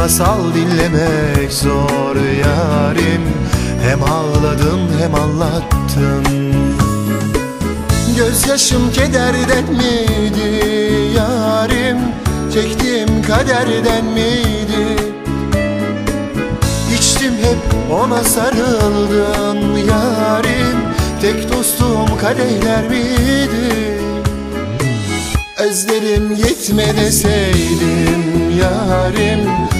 masal dinlemek zor yarim. Hem ağladım hem anlattım Gözyaşım kederden miydi yarim? Çektiğim kaderden miydi? İçtim hep ona sarıldım yarim. Tek dostum kadehler miydi? Özlerim yetme deseydim yarim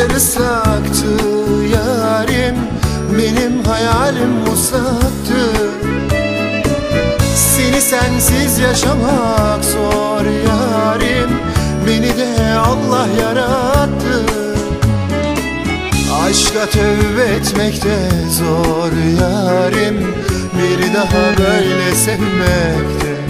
Gülmeyen gözler ıslaktı yarim Benim hayalim muslaktı Seni sensiz yaşamak zor yarim Beni de Allah yarattı. Aşka tövbe etmek de zor yarim Bir daha böyle sevmekte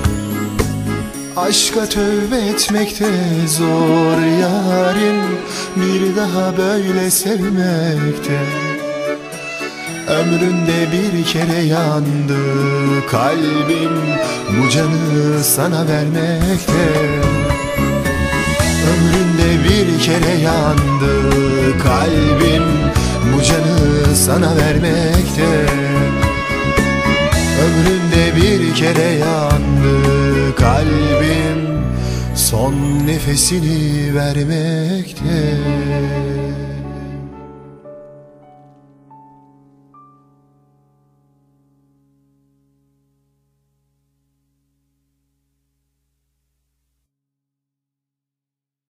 Aşka tövbe etmekte zor yarim. Bir daha böyle sevmekte Ömründe bir kere yandı kalbim. Bu canı sana vermekte Ömründe bir kere yandı kalbim. Bu canı sana vermekte Ömründe bir kere yandı Son nefesini vermekte